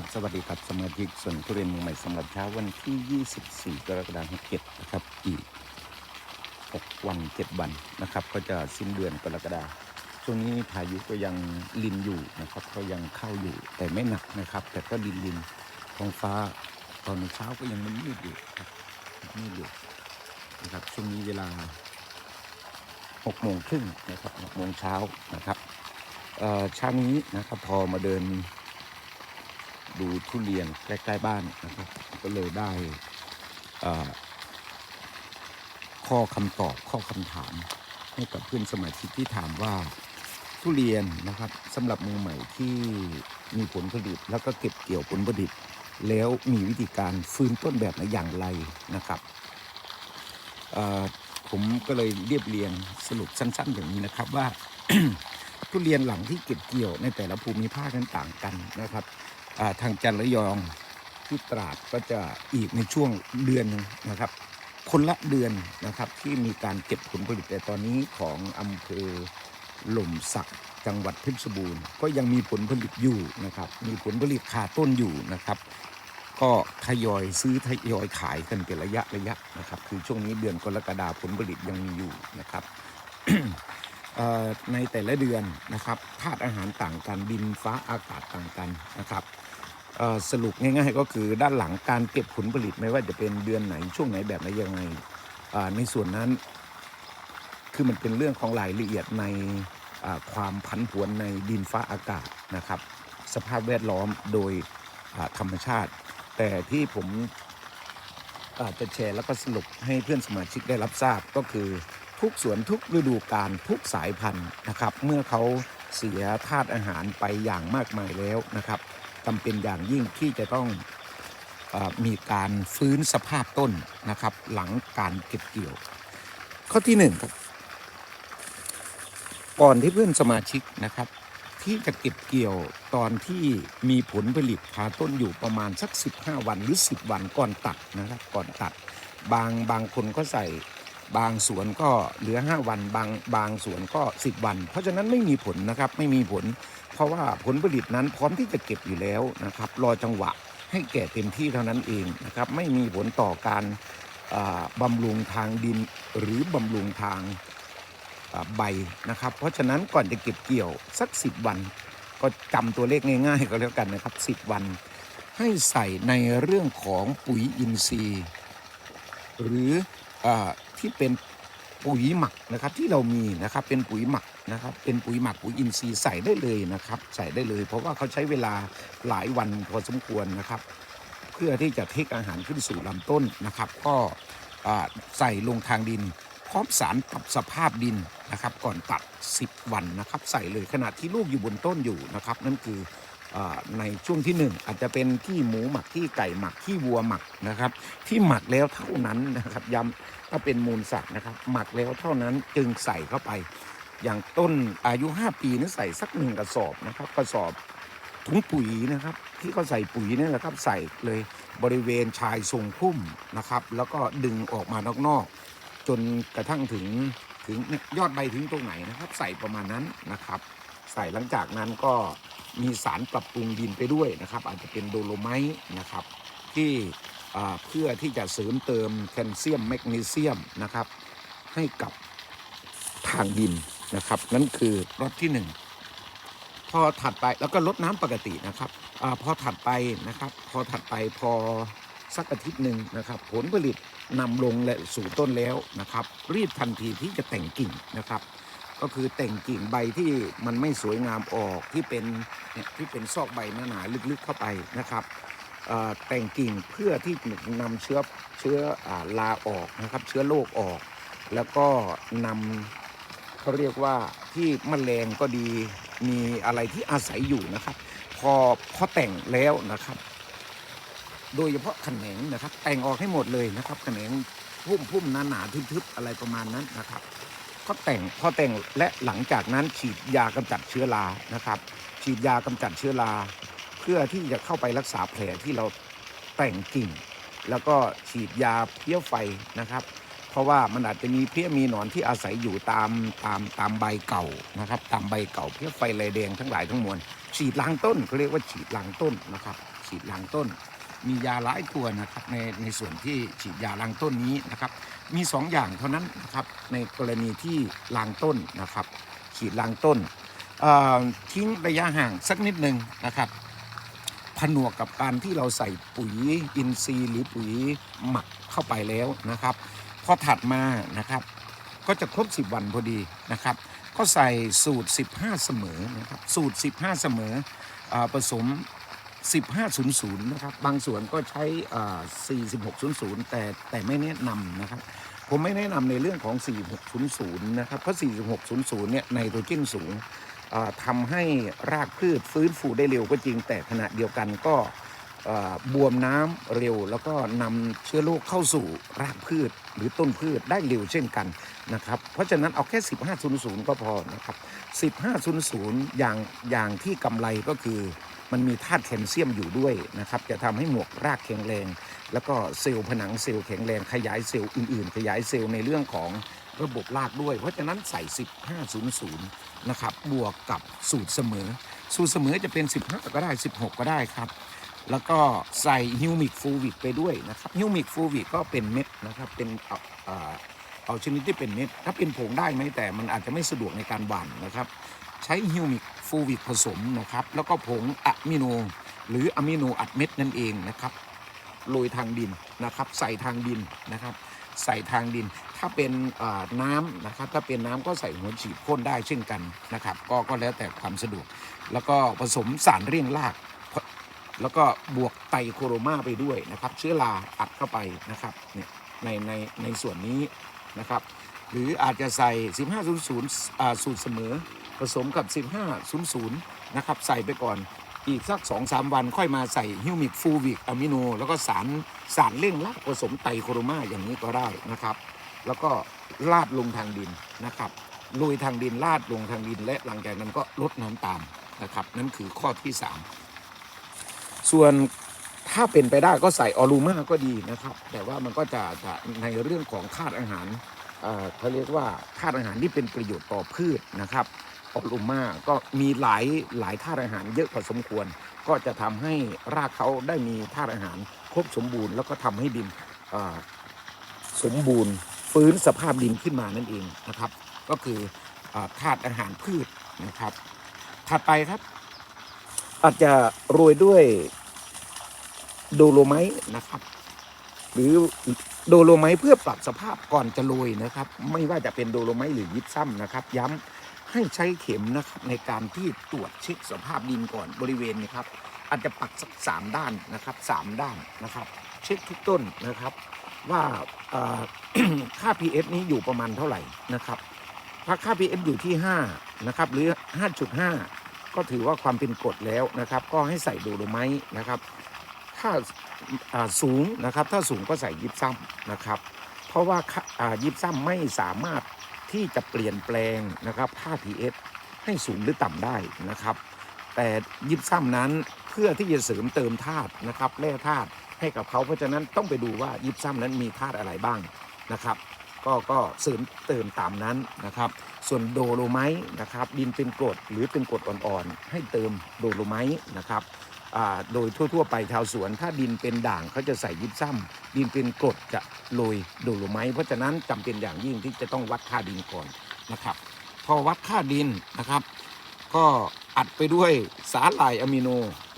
ครับสวัสดีครับสมาชิกส่วนทุเรียนมืองใหม่สำหรับเช้าวันที่ 24 กรกฎาคม67นะครับ อีก 6 วัน 7 วันนะครับ ก็จะสิ้นเดือนกรกฎาคมช่วงนี้พายุก็ยังลินอยู่นะครับ ก็ยังเข้าอยู่แต่ไม่หนักนะครับ แต่ก็ลินลินท้องฟ้าตอนเช้าก็ยังมันมืดอยู่ครับมืดอยู่นะครับช่วงนี้เวลา6โมงครึ่งนะครับ6โมงเช้านะครับเอ่อเช้านี้นะครับพอมาเดิน ดูทุเรียนใกล้ๆบ้านนะครับ ก็เลยได้ข้อคำตอบข้อคำถาม ให้กับเพื่อนสมาชิกที่ถามว่าทุเรียนนะครับสำหรับมือใหม่ที่มีผลผลิต แล้วก็เก็บเกี่ยวผลผลิต แล้วมีวิธีการฟื้นต้นแบบไหนอย่างไรนะครับผมก็เลยเรียบเรียงสรุปสั้นๆ อย่างนี้นะครับว่าทุเรียนหลังที่เก็บเกี่ยวในแต่ละภูมิภาคนั้นต่างกันนะครับ ทางจันทร์ระยองที่ตราดก็จะอีกในช่วงเดือนนึงนะครับ คนละเดือนนะครับที่มีการเก็บผลผลิตแต่ตอนนี้ของอำเภอหล่มสักจังหวัดเพชรบูรณ์ก็ยังมีผลผลิตอยู่นะครับ มีผลผลิตขาต้นอยู่นะครับ ก็ทยอยซื้อทยอยขายกันเป็นระยะระยะนะครับ คือช่วงนี้เดือนกรกฎาผลผลิตยังมีอยู่นะครับในแต่ละเดือนนะครับธาตุอาหารต่างกันดินฟ้าอากาศต่างกันนะครับ สรุปง่ายๆ ก็คือด้านหลังการเก็บผลผลิตไม่ว่าจะเป็นเดือนไหนช่วงไหนแบบไหนยังไงในส่วนนั้น คือมันเป็นเรื่องของรายละเอียดในความผันผวนในดินฟ้าอากาศนะครับ สภาพแวดล้อมโดยธรรมชาติ แต่ที่ผมจจะแชร์แล้วก็สรุปให้เพื่อนสมาชิกได้รับทราบก็คือทุกสวนทุกฤดูกาลทุกสายพันธุ์นะครับ เมื่อเขาเสียธาตุอาหารไปอย่างมากมายแล้วนะครับ จำเป็นอย่างยิ่งที่จะต้องอมีการฟื้นสภาพต้นนะครับ หลังการเก็บเกี่ยว ข้อที่หนึ่งครับ ก่อนที่เพื่อนสมาชิกนะครับ ที่จะเก็บเกี่ยวตอนที่มีผลผลิตขาต้นอยู่ประมาณสัก 15 วันหรือ 10 วันก่อนตัดนะครับ ก่อนตัด บางบางคนก็ใส่บางสวนก็เหลือ 5 วัน บางบางสวนก็ 10 วัน เพราะฉะนั้นไม่มีผลนะครับไม่มีผล ราะว่าผลผลิตนั้นพร้อมที่จะเก็บอยู่แล้วนะครับ รอจังหวะให้แก่เต็มที่เท่านั้นเองนะครับ ไม่มีผลต่อการบำรุงทางดินหรือบำรุงทางใบนะครับ เพราะฉะนั้นก่อนจะเก็บเกี่ยวสัก 10 วัน ก็จำตัวเลขง่ายๆก็แล้วกันนะครับ 10 วัน ให้ใส่ในเรื่องของปุ๋ยอินทรีย์ หรืออที่เป็นปุ๋ยหมักนะครับที่เรามีนะครับเป็นปุ๋ยหมัก นะครับ เป็นปุ๋ยหมักปุ๋ยอินทรีย์ใส่ได้เลยนะครับ ใส่ได้เลย เพราะว่าเขาใช้เวลาหลายวันพอสมควรนะครับ เพื่อที่จะเทคอาหารขึ้นสู่ลำต้นนะครับ ก็ใส่ลงทางดิน พร้อมสารปรับสภาพดินนะครับ ก่อนตัด 10 วันนะครับ ใส่เลยขณะที่ลูกอยู่บนต้นอยู่นะครับ นั่นคืออในช่วงที่หนึ่งอาจจะเป็นที่หมูหมักที่ไก่หมักที่วัวหมักนะครับ ที่หมักแล้วเท่านั้นนะครับย้ำถ้าเป็นมูลสัตว์นะครับ หมักแล้วเท่านั้นจึงใส่เข้าไป อย่างต้นอายุ 5 ปีนี่ใส่สักหนึ่งกระสอบนะครับ กระสอบถุงปุ๋ยนะครับ ที่เขาใส่ปุ๋ยนี่แหละครับใส่เลยบริเวณชายทรงพุ่มนะครับ แล้วก็ดึงออกมานอกๆ จนกระทั่งถึงถึงยอดใบถึงตรงไหนนะครับ ใส่ประมาณนั้นนะครับ ใส่หลังจากนั้นก็มีสารปรับปรุงดินไปด้วยนะครับ อาจจะเป็นโดโลไมต์นะครับ ที่เพื่อที่จะเสริมเติมแคลเซียมแมกนีเซียมนะครับ ให้กับทางดิน นะครับ นั่นคือรอบที่หนึ่งพอถัดไปแล้วก็ลดน้ำปกตินะครับอพอถัดไปนะครับ พอถัดไปพอสักอาทิตย์หนึ่งนะครับ ผลผลิตนำลงและสู่ต้นแล้วนะครับ รีบทันทีที่จะแต่งกิ่งนะครับ ก็คือแต่งกิ่งใบที่มันไม่สวยงามออกที่เป็นเนี่ยที่เป็นซอกใบหนาๆลึกๆเข้าไปนะครับแต่งกิ่งเพื่อที่จะนำเชื้อเชื้ออลาออกนะครับ เชื้อโรคออก แล้วก็นำ เขาเรียกว่าที่มแมลงก็ดีมีอะไรที่อาศัยอยู่นะครับ พอพอแต่งแล้วนะครับ โดยเฉพาะแขนงนะครับ แต่งออกให้หมดเลยนะครับแขนงพุ่มพุ่มหนาหนาๆทึบๆอะไรประมาณนั้นนะครับก็แต่งพอแต่งและหลังจากนั้นฉีดยากำจัดเชื้อรานะครับ ฉีดยากำจัดเชื้อราเพื่อที่จะเข้าไปรักษาแผลที่เราแต่งกิ่ง แล้วก็ฉีดยาเพี้ยไฟนะครับ เพราะว่ามันอาจจะมีเพี้ยมีหนอนที่อาศัยอยู่ตามตามตามใบเก่านะครับ ตามใบเก่าเพี้ยไฟลายแดงทั้งหลายทั้งมวลฉีดล้างต้นเขาเรียกว่าฉีดล้างต้นนะครับ ฉีดล้างต้น มียาหลายตัวนะครับในในส่วนที่ฉีดยาล้างต้นนี้นะครับ มีสองอย่างเท่านั้นนะครับในกรณีที่ล้างต้นนะครับ ฉีดล้างต้นทิ้งระยะห่างสักนิดหนึ่งนะครับผนวกกับการที่เราใส่ปุ๋ยอินทรีย์หรือปุ๋ยหมักเข้าไปแล้วนะครับ อถัดมานะครับก็จะครบ 10 วันพอดีนะครับ ก็ใส่สูตร 15 เสมอนะครับสูตร 15 เสมออผสม 1500 นะครับ บางส่วนก็ใช้อ่า4600 แต่แต่ไม่แนะนำนะครับ ผมไม่แนะนำในเรื่องของ 4600 นะครับ เพราะ 4600 เนี่ยไนโตรเจนสูงทำให้รากพืชฟื้นฟูได้เร็วก็จริงแต่ขณะเดียวกันก็ บวมน้ำเร็ว แล้วก็นำเชื้อโรคเข้าสู่รากพืชหรือต้นพืชได้เร็วเช่นกันนะครับ เพราะฉะนั้นเอาแค่ 1500 ก็พอนะครับ 1500 อย่างอย่างที่กำไรก็คือมันมีธาตุแคลเซียมอยู่ด้วยนะครับ จะทำให้หมวกรากแข็งแรง แล้วก็เซลล์ผนังเซลล์แข็งแรงขยายเซลล์อื่นๆ ขยายเซลล์ในเรื่องของระบบรากด้วย เพราะฉะนั้นใส่ 1500 นะครับ บวกกับสูตรเสมอ สูตรเสมอจะเป็น 15 ก็ได้ 16 ก็ได้ครับ แล้วก็ใส่ฮิวมิกฟูวิกไปด้วยนะครับฮิวมิกฟูวิกก็เป็นเม็ดนะครับเป็นเอาชนิดที่เป็นเม็ดถ้าเป็นผงได้ไหมแต่มันอาจจะไม่สะดวกในการหว่านนะครับ ใช้ฮิวมิกฟูวิกผสมนะครับ แล้วก็ผงอะมิโน หรืออะมิโนอัดเม็ดนั่นเองนะครับโรยทางดินนะครับ ใส่ทางดินนะครับ ใส่ทางดิน ถ้าเป็นน้ำนะครับ ถ้าเป็นน้ำก็ใส่หัวฉีดพ่นได้เช่นกันนะครับ ก็ก็แล้วแต่ความสะดวก แล้วก็ผสมสารเร่งราก แล้วก็บวกไตโคโรมาไปด้วยนะครับ เชื้อราอัดเข้าไปนะครับเนี่ยในในในส่วนนี้นะครับ หรืออาจจะใส่ 1500อ่าสูตรเสมอ ผสมกับ 1500 นะครับ ใส่ไปก่อนอีกสัก 2-3 วันค่อยมาใส่ฮิวมิกฟูวิกอะมิโน แล้วก็สารสารเร่งรากผสมไตรโคโรมาอย่างนี้ก็ได้นะครับ แล้วก็ลาดลงทางดินนะครับโรยทางดินลาดลงทางดิน และหลังจากนั้นก็ลดน้ำตามนะครับ นั่นคือข้อที่ 3 ส่วนถ้าเป็นไปได้ก็ใส่ออลูมาก็ดีนะครับ แต่ว่ามันก็จะจะในเรื่องของธาตุอาหารเขาเรียกว่าธาตุอาหารที่เป็นประโยชน์ต่อพืชนะครับออลูมาก็มีหลายหลายธาตุอาหารเยอะพอสมควร ก็จะทำให้รากเขาได้มีธาตุอาหารครบสมบูรณ์ แล้วก็ทำให้ดินสมบูรณ์ ฟื้นสภาพดินขึ้นมานั่นเองนะครับ ก็คือเอ่อธาตุอาหารพืชนะครับ ถัดไปครับ อาจจะโรยด้วย โดโลไมต์นะครับ หรือโดโลไมต์เพื่อปรับสภาพก่อนจะโรยนะครับ ไม่ว่าจะเป็นโดโลไมต์หรือยิปซัมนะครับ ย้ำให้ใช้เข็มนะครับในการที่ตรวจเช็คสภาพดินก่อนบริเวณนี้ครับ อาจจะปักสักสามด้านนะครับสามด้านนะครับ เช็คทุกต้นนะครับว่าเอ่อค่า pH นี้อยู่ประมาณเท่าไหร่นะครับถ้าค่า pH อยู่ที่5นะครับหรือ 5.5 ก็ถือว่าความเป็นกรดแล้วนะครับ ก็ให้ใส่โดโลไมต์นะครับ ถ้าสูงนะครับ ถ้าสูงก็ใส่ยิบซ้ำนะครับ เพราะว่ายิบซ้ำไม่สามารถที่จะเปลี่ยนแปลงนะครับค่า pH ให้สูงหรือต่ำได้นะครับ แต่ยิบซ้ำนั้นเพื่อที่จะเสริมเติมธาตุนะครับแร่ธาตุให้กับเขาเพราะฉะนั้นต้องไปดูว่ายิบซ้ำนั้นมีธาตุอะไรบ้างนะครับ ก็ก็เสริมเติมตามนั้นนะครับ ส่วนโดโลไมต์นะครับ ดินเป็นกรดหรือเป็นกรดอ่อนๆให้เติมโดโลไมต์นะครับ โดยทั่ว ๆ ไปชาวสวน ถ้าดินเป็นด่างเขาจะใส่ยิบซ้ำดินเป็นกรดจะโรยโดโลไมเพราะฉะนั้นจำเป็นอย่างยิ่งที่จะต้องวัดค่าดินก่อนนะครับ พอวัดค่าดินนะครับ ก็อัดไปด้วยสาหร่ายอะมิโน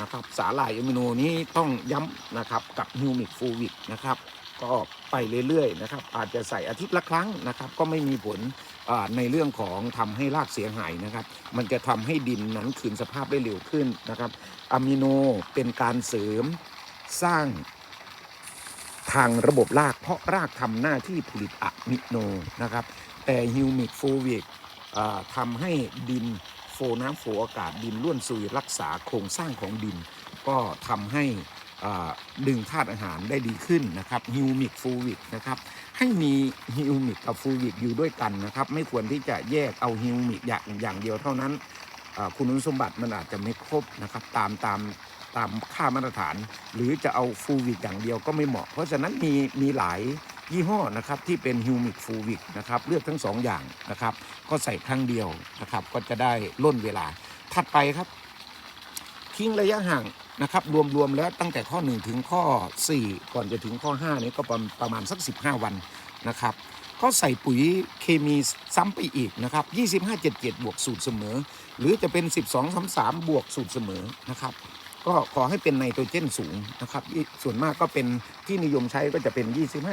นะครับสาหร่ายอะมิโนนี้ต้องย้ำนะครับกับฮิวมิกฟูวิกนะครับก็ไปเรื่อยๆนะครับอาจจะใส่อาทิตย์ละครั้งนะครับก็ไม่มีผล ในเรื่องของทำให้รากเสียหายนะครับ มันจะทำให้ดินนั้นคืนสภาพได้เร็วขึ้นนะครับอะมิโนเป็นการเสริมสร้างทางระบบราก เพราะรากทำหน้าที่ผลิตอะมิโนนะครับ แต่ฮิวมิกฟูวิกทำให้ดินโฟน้ำโฟอากาศดินล้วนซุยรักษาโครงสร้างของดิน ก็ทำให้ดึงธาตุอาหารได้ดีขึ้นนะครับฮิวมิกฟูวิกนะครับ ให้มีฮิวมิกกับฟูวิกอยู่ด้วยกันนะครับ ไม่ควรที่จะแยกเอาฮิวมิกอย่างอย่างเดียวเท่านั้นคุณสมบัติมันอาจจะไม่ครบนะครับตามตามตามค่ามาตรฐาน หรือจะเอาฟูวิกอย่างเดียวก็ไม่เหมาะ เพราะฉะนั้นมีมีหลายยี่ห้อนะครับที่เป็นฮิวมิกฟูวิกนะครับเลือกทั้งสองอย่างนะครับ ก็ใส่ครั้งเดียวนะครับ ก็จะได้ล่นเวลาถัดไปครับ ทิ้งระยะห่าง นะครับรวมๆแล้วตั้งแต่ข้อ 1 ถึงข้อ 4 ก่อนจะถึงข้อ 5 นี้ก็ประประมาณสัก 15 วันนะครับก็ใส่ปุ๋ยเคมีซ้ำไปอีกนะครับ2577 บวกสูตรเสมอ หรือจะเป็น 1233 บวกสูตรเสมอนะครับก็ขอให้เป็นไนโตรเจนสูงนะครับส่วนมากก็เป็นที่นิยมใช้ก็จะเป็น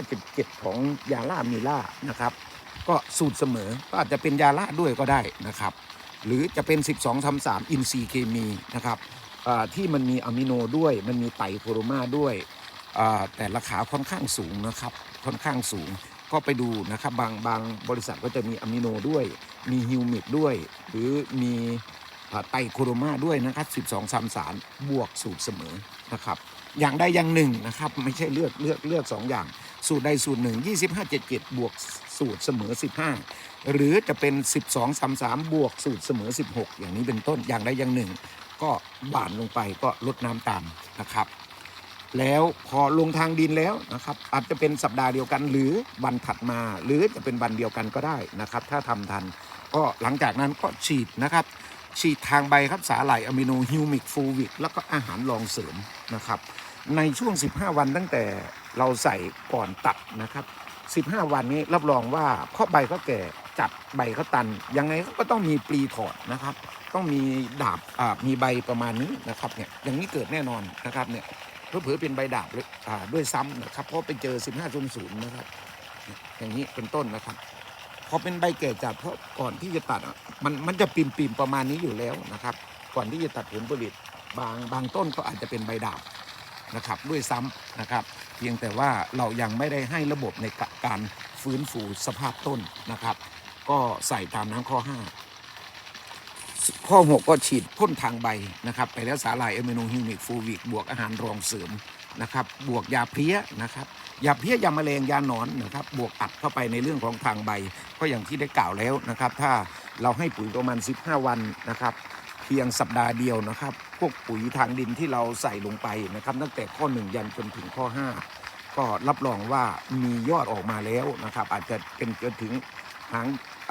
2577 ของยาล่ามีล่านะครับก็สูตรเสมอก็อาจจะเป็นยาล่าด้วยก็ได้นะครับหรือจะเป็น 1233 อินซีย์เคมีนะครับ ที่มันมีอะมิโนด้วย มันมีไตรโครมาด้วย แต่ราคาค่อนข้างสูงนะครับ ค่อนข้างสูงก็ไปดูนะครับบางบางบริษัทก็จะมีอะมิโนด้วย มีฮิวมิกด้วย หรือมีไตรโครมาด้วยนะครับ12 3 3บวกสูตรเสมอนะครับ อย่างใดอย่างหนึ่งนะครับ ไม่ใช่เลือกเลือกเลือกสองอย่าง สูตรใดสูตรหนึ่ง25 77บวกสูตรเสมอ 15 หรือจะเป็น 12 3 3 บวกสูตรเสมอ 16 อย่างนี้เป็นต้นอย่างใดอย่างหนึ่ง ก็บานลงไปก็ลดน้ำตามนะครับ แล้วพอลงทางดินแล้วนะครับ อาจจะเป็นสัปดาห์เดียวกัน หรือวันถัดมา หรือจะเป็นวันเดียวกันก็ได้นะครับ ถ้าทำทัน ก็หลังจากนั้นก็ฉีดนะครับ ฉีดทางใบครับสาหร่ายอะมิโนฮิวมิกฟูวิกแล้วก็อาหารรองเสริมนะครับ ในช่วง 15 วันตั้งแต่เราใส่ก่อนตัดนะครับ 15 วันนี้รับรองว่าเพราะใบเขาแก่จัดใบเขาตัน ยังไงก็ต้องมีปลีถอดนะครับ ต้องมีดาบอ่ามีใบประมาณนี้นะครับเนี่ยอย่างนี้เกิดแน่นอนนะครับเนี่ยเพื่อเป็นใบดาบเลยอ่าด้วยซ้ำนะครับ เพราะไปเจอ 15.0นะครับ อย่างนี้เป็นต้นนะครับพอเป็นใบแก่จัดเพราะก่อนที่จะตัดมันมันจะปิ่มปิมประมาณนี้อยู่แล้วนะครับ ก่อนที่จะตัดผลผลิต บางบางต้นก็อาจจะเป็นใบดาบ นะครับด้วยซ้ำนะครับ เพียงแต่ว่าเรายังไม่ได้ให้ระบบในการฟื้นฟูสภาพต้นนะครับ ก็ใส่ตามน้ำข้อ 5 ข้อ 6 ก็ฉีดพ่นทางใบนะครับ ไปแล้วสาหร่ายเอมิโนฮิวมิกฟูวิกบวกอาหารรองเสริมนะครับ บวกยาเพลี้ยนะครับยาเพี้ยยาแมลงยาหนอนนะครับ บวกอัดเข้าไปในเรื่องของทางใบ ก็อย่างที่ได้กล่าวแล้วนะครับ ถ้าเราให้ปุ๋ยประมาณ 15 วันนะครับ พียงสัปดาห์เดียวนะครับ พวกปุ๋ยทางดินที่เราใส่ลงไปนะครับ ตั้งแต่ข้อ 1 ยันจนถึงข้อ 5 ก็รับรองว่ามียอดออกมาแล้วนะครับ อาจจะเป็นจนถึงหาง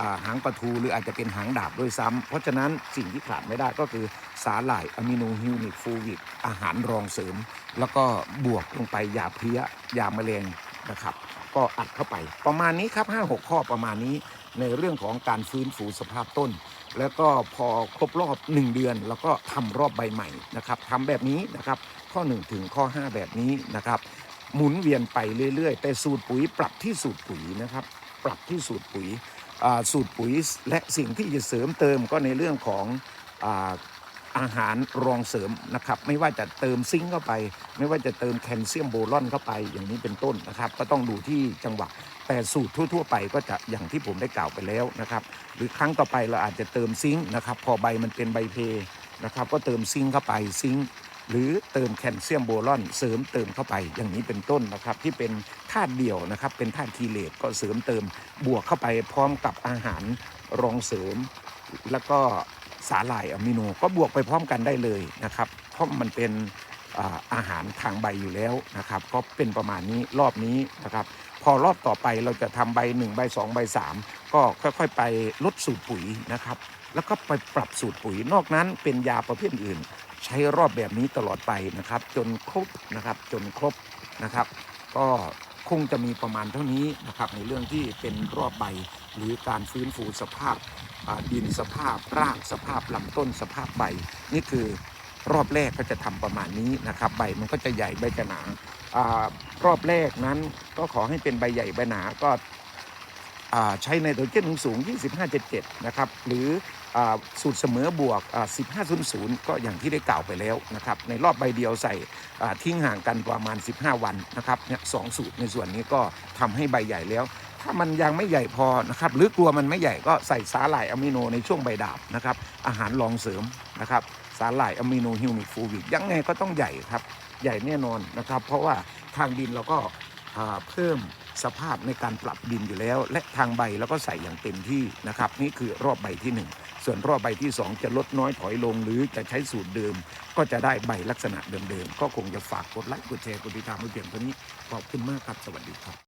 าหางปลาทูหรืออาจจะเป็นหางดาบด้วยซ้ำเพราะฉะนั้นสิ่งที่ขาดไม่ได้ก็คือสาหร่ายอะมิโนฮิวมิกฟูวิกอาหารรองเสริม แล้วก็บวกลงไปยาเพลี้ยยาแมลงนะครับ ก็อัดเข้าไปประมาณนี้ครับ5-6 ข้อประมาณนี้ในเรื่องของการฟื้นฟูสภาพต้น แล้วก็พอครบรอบ 1 เดือน แล้วก็ทำรอบใบใหม่นะครับทำแบบนี้นะครับข้อ 1 ถึงข้อ 5 แบบนี้นะครับ หมุนเวียนไปเรื่อยๆ แต่สูตรปุ๋ยปรับที่สูตรปุ๋ยนะครับ ปรับที่สูตรปุ๋ยสูตรปุ๋ยและสิ่งที่จะเสริมเติมก็ในเรื่องของ อาหารรองเสริมนะครับไม่ว่าจะเติมซิงค์เข้าไป ไม่ว่าจะเติมแคลเซียมโบรอนเข้าไปอย่างนี้เป็นต้นนะครับ ก็ต้องดูที่จังหวะแต่สูตรทั่ว ๆ ไปก็จะอย่างที่ผมได้กล่าวไปแล้วนะครับ หรือครั้งต่อไปเราอาจจะเติมซิงค์นะครับ พอใบมันเป็นใบเพนะครับ ก็เติมซิงค์เข้าไปซิงค์หรือเติมแคลเซียมโบรอน เสริมเติมเข้าไปอย่างนี้เป็นต้นนะครับ ที่เป็นธาตุเดี่ยวนะครับ เป็นธาตุคีเลตก็เสริมเติมบวกเข้าไปพร้อมกับอาหารรองเสริม แล้วก็ สาหร่ายอะมิโนก็บวกไปพร้อมกันได้เลยนะครับเพราะมันเป็นอาหารทางใบอยู่แล้วนะครับ ก็เป็นประมาณนี้รอบนี้นะครับ พอรอบต่อไปเราจะทำใบ 1 ใบ 2 ใบ 3 ก็ค่อยๆไปลดสูตรปุ๋ยนะครับ แล้วก็ไปปรับสูตรปุ๋ยนอกนั้นเป็นยาประเภทอื่น ใช้รอบแบบนี้ตลอดไปนะครับ จนครบนะครับจนครบนะครับ ก็ คงจะมีประมาณเท่านี้นะครับในเรื่องที่เป็นรอบใบหรือการฟื้นฟูสภาพดินสภาพรากสภาพลำต้นสภาพใบ นี่คือรอบแรกก็จะทำประมาณนี้นะครับ ใบมันก็จะใหญ่ใบจะหนาอรอบแรกนั้นก็ขอให้เป็นใบใหญ่ใบหนาก็ใช้ไนโตรเจนสูง 2577 นะครับ หรือ สูตรเสมอบวก 1500 ก็อย่างที่ได้กล่าวไปแล้วนะครับ ในรอบใบเดียวใส่ทิ้งห่างกันประมาณ 15 วันนะครับเนี่ยสองสูตรในส่วนนี้ก็ทำให้ใบใหญ่แล้ว ถ้ามันยังไม่ใหญ่พอนะครับ หรือกลัวมันไม่ใหญ่ก็ใส่สาหร่ายอะมิโนในช่วงใบดาบนะครับ อาหารรองเสริมนะครับ สาหร่ายอะมิโนฮิวมิกฟูวิกยังไงก็ต้องใหญ่ครับ ใหญ่แน่นอนนะครับ เพราะว่าทางดินเราก็เพิ่มสภาพในการปรับดินอยู่แล้ว และทางใบเราก็ใส่อย่างเต็มที่นะครับ นี่คือรอบใบที่หนึ่ง ส่วนรอบใบที่สองจะลดน้อยถอยลง หรือจะใช้สูตรเดิม ก็จะได้ใบลักษณะเดิมๆ ก็คงจะฝากกดไลค์กดแชร์กดติดตามเพียงเท่านี้ขอบคุณมากครับสวัสดีครับ